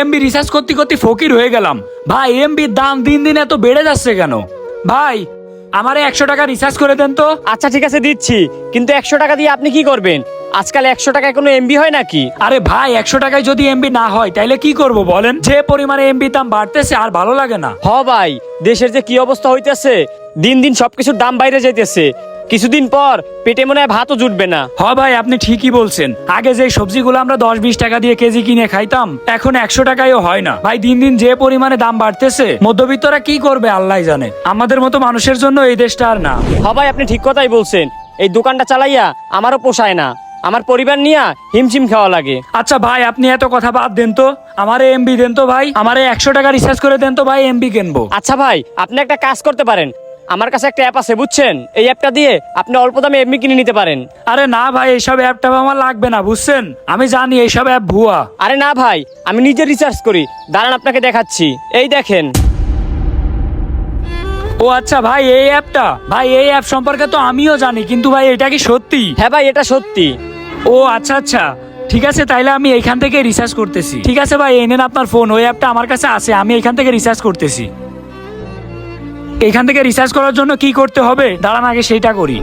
MB recharge করতে করতে ফকির হয়ে গেলাম। ভাই এমবির দাম দিন দিন এত বেড়ে যাচ্ছে কেন? ভাই আমারে একশো টাকা রিচার্জ করে দেন তো। আচ্ছা ঠিক আছে দিচ্ছি। কিন্তু একশো টাকা দিয়ে আপনি কি করবেন? আজকাল একশো টাকায় কোনো এমবি হয় নাকি? আরে ভাই একশো টাকায় যদি এমবি না হয় তাইলে কি করব বলেন? যে পরিমাণে এমবি দাম বাড়তেছে আর ভালো লাগে না। হ ভাই দেশের যে কি অবস্থা হইতেছে দিন দিন সবকিছুর দাম বাইরে যাইতেছে। কিছুদিন পর পেটে মনে হয় ভাতও জুটবে না। হ ভাই আপনি ঠিকই বলছেন। আগে যে সবজিগুলো আমরা দশ বিশ টাকা দিয়ে কেজি কিনে খাইতাম এখন একশো টাকায়ও হয় না। ভাই দিন দিন যে পরিমাণে দাম বাড়তেছে মধ্যবিত্তরা কি করবে আল্লাহ জানে। আমাদের মতো মানুষের জন্য এই দেশটা আর না। হ ভাই আপনি ঠিক কথাই বলছেন। এই দোকানটা চালাইয়া আমারও পোষায় না। আমার পরিবার নিয়া হিমশিম খাওয়া লাগে। আচ্ছা ভাই আপনি এত কথা বাদ দেন তো। আমারে এমবি দেন তো ভাই। আমারে একশো টাকা রিচার্জ করে দেন তো ভাই এমবি কিনবো। আচ্ছা ভাই আপনি একটা কাজ করতে পারেন। আমার কাছে একটা অ্যাপ আছে বুঝছেন? এই অ্যাপটা দিয়ে আপনি অল্প দামে এমনি কিনে নিতে পারেন। আরে না ভাই এইসব অ্যাপটা আমার লাগবে না বুঝছেন? আমি জানি এইসব অ্যাপ ভুয়া। আরে না ভাই আমি নিজে রিসার্চ করি। দাঁড়ান আপনাকে দেখাচ্ছি। এই দেখেন। ও আচ্ছা ভাই এই অ্যাপটা ভাই এই অ্যাপ সম্পর্কে তো আমিও জানি কিন্তু ভাই এটা কি সত্যি? হ্যাঁ ভাই এটা সত্যি। ও আচ্ছা আচ্ছা। ঠিক আছে তাইলে আমি এইখান থেকে রিসার্চ করতেছি। ঠিক আছে ভাই এই নেন আপনার ফোন ওই অ্যাপটা আমার কাছে আছে আমি এখান থেকে রিসার্চ করতেছি। এখান থেকে রিসার্চ করার জন্য কি করতে হবে? দাঁড়ান আগে সেইটা করি।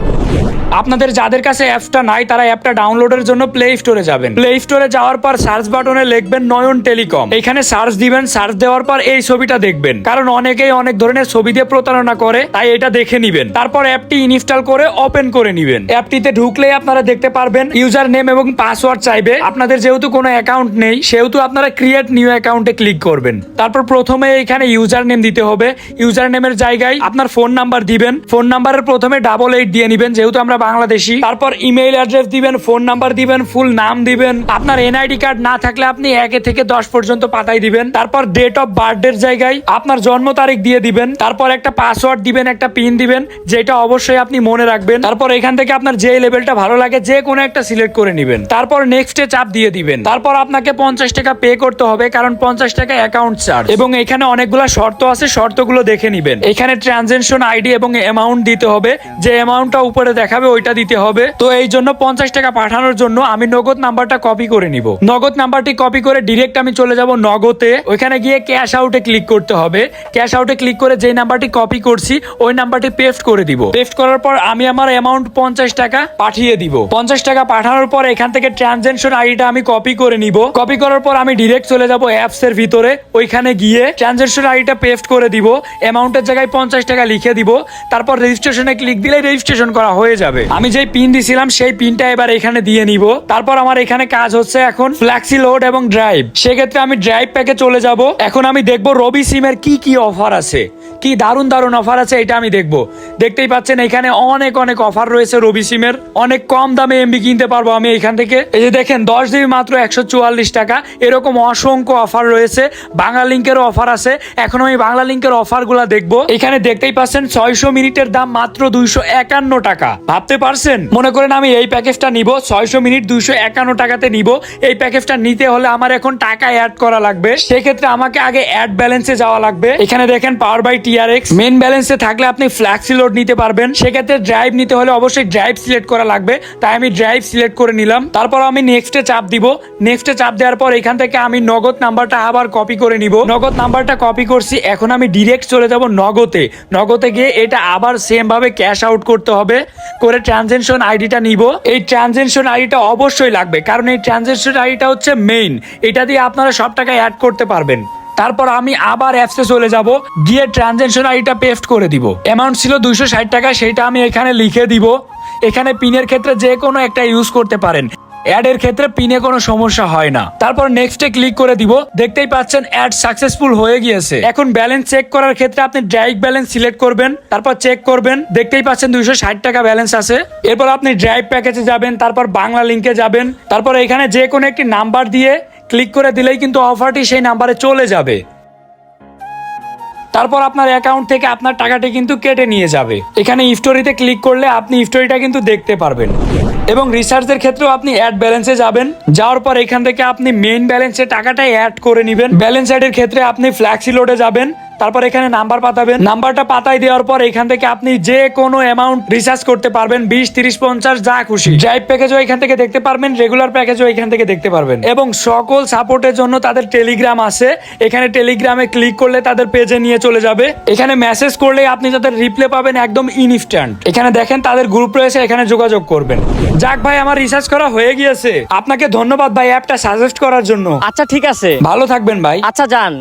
আপনাদের যাদের কাছে অ্যাপটা নাই, তারা অ্যাপটা ডাউনলোডের জন্য প্লে স্টোরে যাবেন। প্লে স্টোরে যাওয়ার পর সার্চ বাটনে লিখবেন নয়ন টেলিকম। এখানে সার্চ দিবেন সার্চ দেওয়ার পর এই ছবিটা দেখবেন। কারণ অনেকেই অনেক ধরনের ছবি দিয়ে প্রতারণা করে, তাই এটা দেখে নিবেন। তারপর অ্যাপটি ইনস্টল করে ওপেন করে নিবেন। অ্যাপটিতে ঢুকলেই আপনারা দেখতে পারবেন ইউজার নেম এবং পাসওয়ার্ড চাইবে। আপনাদের যেহেতু কোনো অ্যাকাউন্ট নেই, সেহেতু আপনারা ক্রিয়েট নিউ অ্যাকাউন্টে ক্লিক করবেন। তারপর প্রথমে এখানে ইউজার নেম দিতে হবে। ইউজার নেমের জায়গায় আপনার ফোন নাম্বার দিবেন। ফোন নাম্বারের প্রথমে ডাবল এইট দিয়ে নিবেন, যেহেতু আমরা বাংলাদেশি। তারপর ইমেইল অ্যাড্রেস দিবেন ফোন নাম্বার দিবেন ফুল নাম দিবেন। আপনার এনআইডি কার্ড না থাকলে আপনি একে থেকে দশ পর্যন্ত পাঠাই দিবেন। তারপর ডেট অফ বার্থডের জায়গায় আপনার জন্ম তারিখ দিয়ে দিবেন। তারপর একটা পাসওয়ার্ড দিবেন, একটা পিন দিবেন, যেটা অবশ্যই আপনি মনে রাখবেন। তারপর এখান থেকে আপনার যে লেভেলটা ভালো লাগে, যে কোনো একটা সিলেক্ট করে নেবেন। তারপর নেক্সটে চাপ দিয়ে দিবেন। তারপর আপনাকে পঞ্চাশ টাকা পে করতে হবে, কারণ পঞ্চাশ টাকা অ্যাকাউন্ট চার্জ এবং এখানে অনেকগুলো শর্ত আছে, শর্তগুলো দেখে নিবেন। এখানে ট্রানজেকশন আইডি এবং অ্যামাউন্ট দিতে হবে। যে অ্যামাউন্টটা উপরে দেখাবে ওইটা দিতে হবে। তো এই জন্য পঞ্চাশ টাকা পাঠানোর জন্য আমি নগদ নাম্বারটা কপি করে নিব। নগদ নাম্বারটি কপি করে ডিরেক্ট আমি চলে যাব নগদে। ওইখানে গিয়ে ক্যাশ আউটে ক্লিক করতে হবে। ক্যাশ আউটে ক্লিক করে যে নাম্বারটি কপি করছি, ওই নাম্বারটি পেস্ট করে দিব। পেস্ট করার পর আমি আমার অ্যামাউন্ট পঞ্চাশ টাকা পাঠিয়ে দিব। পঞ্চাশ টাকা পাঠানোর পর এখান থেকে ট্রানজেকশন আইডিটা আমি কপি করে নিব। কপি করার পর আমি ডিরেক্ট চলে যাব অ্যাপস এর ভিতরে। ওইখানে গিয়ে ট্রানজেকশন আইডিটা পেস্ট করে দিব। অ্যামাউন্টের জায়গায় পঞ্চাশ টাকা লিখে দিব। তারপর রেজিস্ট্রেশনে ক্লিক দিলে রেজিস্ট্রেশন করা হয়ে যাবে। আমি যেই পিন দিছিলাম, সেই পিনটা এবার এখানে দিয়ে নিব। তারপর আমার এখানে কাজ হচ্ছে এখন ফ্ল্যাক্সি লোড এবং ড্রাইভ সেক্ষেত্রে আমি ড্রাইভ প্যাকে চলে যাব। এখন আমি দেখব রবি সিমের কি কি অফার আছে। কি দারুণ দারুণ অফার আছে, এটা আমি দেখব। দেখতেই পাচ্ছেন এখানে অনেক অনেক অফার রয়েছে রবি সিমের অনেক কম দামে এমবি কিনতে পারব আমি এখান থেকে। এই যে দেখেন, দশ জিবি মাত্র একশো চুয়াল্লিশ টাকা। এরকম অসংখ্য অফার রয়েছে। বাংলা লিঙ্কেরও অফার আছে। এখন আমি বাংলা লিঙ্কের অফার অফারগুলো দেখব। এখানে দেখতেই পাচ্ছেন ছয়শো মিনিটের দাম মাত্র দুইশো একান্ন টাকা। ভাবতে পারছেন? মনে করেন আমি এই প্যাকেজটা নিব, ছয়শো মিনিট দুইশো একান্ন টাকাতে নিব। এই প্যাকেজটা নিতে হলে আমার এখন টাকা অ্যাড করা লাগবে। সেক্ষেত্রে আমাকে আগে অ্যাড ব্যালেন্সে যাওয়া লাগবে। এখানে দেখেন পাওয়ার বাই টিআরএক্স মেন ব্যালেন্সে থাকলে আপনি ফ্ল্যাক্সি লোড নিতে পারবেন। সেক্ষেত্রে ড্রাইভ নিতে হলে অবশ্যই ড্রাইভ সিলেক্ট করা লাগবে। তাই আমি ড্রাইভ সিলেক্ট করে নিলাম। তারপর আমি নেক্সটে চাপ দিব। নেক্সটে চাপ দেওয়ার পর এখান থেকে আমি নগদ নাম্বারটা আবার কপি করে নিব। নগদ নাম্বারটা কপি করছি। এখন আমি ডিরেক্ট চলে যাব নগদে। নগদে গিয়ে এটা আবার সেম ভাবে ক্যাশ আউট করতে হবে। করে ট্রানজেকশন আইডিটা নিব। এই ট্রানজেকশন আইডিটা অবশ্যই লাগবে, কারণ এই ট্রানজেকশন আইডিটা হচ্ছে মেইন এটা দিয়ে আপনারা সব টাকা অ্যাড করতে পারবেন। তারপর আমি আবার অ্যাপসে চলে যাব, গিয়ে ট্রানজেকশন আইডিটা পেস্ট করে দিব। অ্যামাউন্ট ছিল দুইশো ষাট টাকা সেটা আমি এখানে লিখে দিব। এখানে পিনের ক্ষেত্রে যে কোনো একটা ইউজ করতে পারেন। অ্যাডের ক্ষেত্রে পিনে কোনো সমস্যা হয় না। তারপর নেক্সটে ক্লিক করে দিব। দেখতেই পাচ্ছেন অ্যাড সাকসেসফুল হয়ে গিয়েছে। এখন ব্যালেন্স চেক করার ক্ষেত্রে আপনি ড্রাইভ ব্যালেন্স সিলেক্ট করবেন, তারপর চেক করবেন। দেখতেই পাচ্ছেন দুইশো ষাট টাকা ব্যালেন্স আছে। এরপর আপনি ড্রাইভ প্যাকেজে যাবেন, তারপর বাংলা লিঙ্কে যাবেন। তারপর এখানে যে কোনো একটি নাম্বার দিয়ে ক্লিক করে দিলেই কিন্তু অফারটি সেই নাম্বারে চলে যাবে। তারপর আপনার অ্যাকাউন্ট থেকে আপনার টাকাটি কিন্তু কেটে নিয়ে যাবে। এখানে ইফটোরিতে ক্লিক করলে আপনি ইফটোরিটা কিন্তু দেখতে পারবেন। এবং রিসার্চের ক্ষেত্রেও আপনি অ্যাড ব্যালেন্সে যাবেন। যাওয়ার পর এখান থেকে আপনি মেইন ব্যালেন্সে টাকাটাই অ্যাড করে নেবেন। ব্যালেন্স অ্যাডের ক্ষেত্রে আপনি ফ্ল্যাক্সি লোডে যাবেন। তারপর এখানে নাম্বার পাতাবেন নাম্বারটা পাতাই দেওয়ার পর এখান থেকে আপনি যে কোনো অ্যামাউন্ট রিচার্জ করতে পারবেন বিশ তিরিশ পঞ্চাশ যা খুশি। ড্রাইভ প্যাকেজও এখান থেকে দেখতে পারবেন রেগুলার প্যাকেজও এখান থেকে দেখতে পারবেন। এবং সকল সাপোর্টের জন্য তাদের টেলিগ্রাম আছে। এখানে টেলিগ্রামে ক্লিক করলে তাদের পেজে নিয়ে চলে যাবে। এখানে মেসেজ করলে আপনি তাদের রিপ্লে পাবেন একদম ইনস্ট্যান্ট এখানে দেখেন তাদের গ্রুপ রয়েছে এখানে যোগাযোগ করবেন। যাক ভাই আমার রিসার্চ করা হয়ে গিয়েছে। আপনাকে ধন্যবাদ ভাই অ্যাপটা সাজেস্ট করার জন্য। আচ্ছা ঠিক আছে। ভালো থাকবেন ভাই। আচ্ছা যান।